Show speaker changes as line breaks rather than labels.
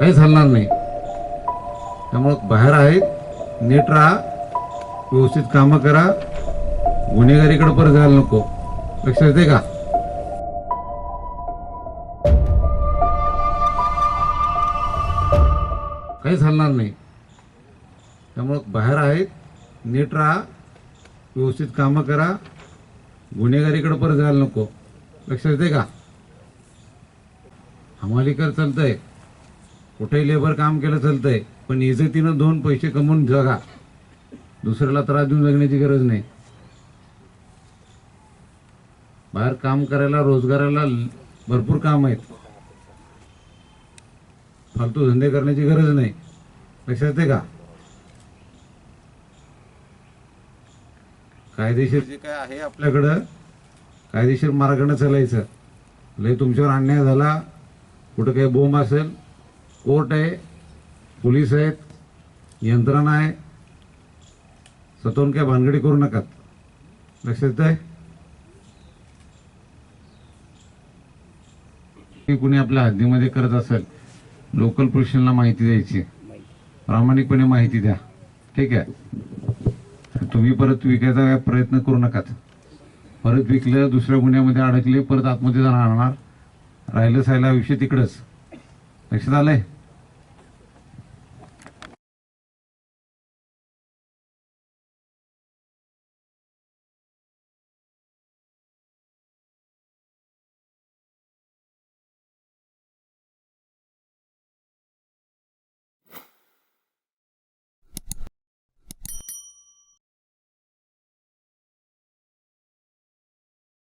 काही चालणार नाही. त्यामुळं बाहेर आहेत नीट राहा व्यवस्थित कामं करा. गुन्हेगारीकडे परत जायला नको. लक्षात येते का? काही चालणार नाही. त्यामुळं बाहेर आहेत नीट राहा व्यवस्थित कामं करा. गुन्हेगारीकडे परत जायला नको. लक्षात येते का? हमालीकर चालतंय. कुठेही लेबर काम केलं चालतंय पण इज्जतीनं दोन पैसे कमवून जगा. दुसऱ्याला त्रास देऊन जगण्याची गरज नाही. बाहेर काम करायला रोजगाराला भरपूर काम आहेत. फालतू धंदे करण्याची गरज नाही. लक्षात येते का? कायदेशीर जे काय आहे आपल्याकडं. कायदेशीर मार्गाने चालायचं. लय तुमच्यावर अन्याय झाला कुठं काही बोंब असेल कोर्ट आहे पोलीस आहेत यंत्रणा आहे. स्वतःहून काय भानगडी करू नका लक्षात येत आहे कुणी आपल्या हद्दीमध्ये करत असेल लोकल पोलिसांना माहिती द्यायची. प्रामाणिकपणे माहिती द्या. ठीक आहे? तुम्ही परत विकायचा काय प्रयत्न करू नकात. परत विकलं दुसऱ्या गुन्ह्यामध्ये अडकले परत आतमध्ये जाणार. राहिलं सायला आयुष्य तिकडंच. लक्षात आलंय?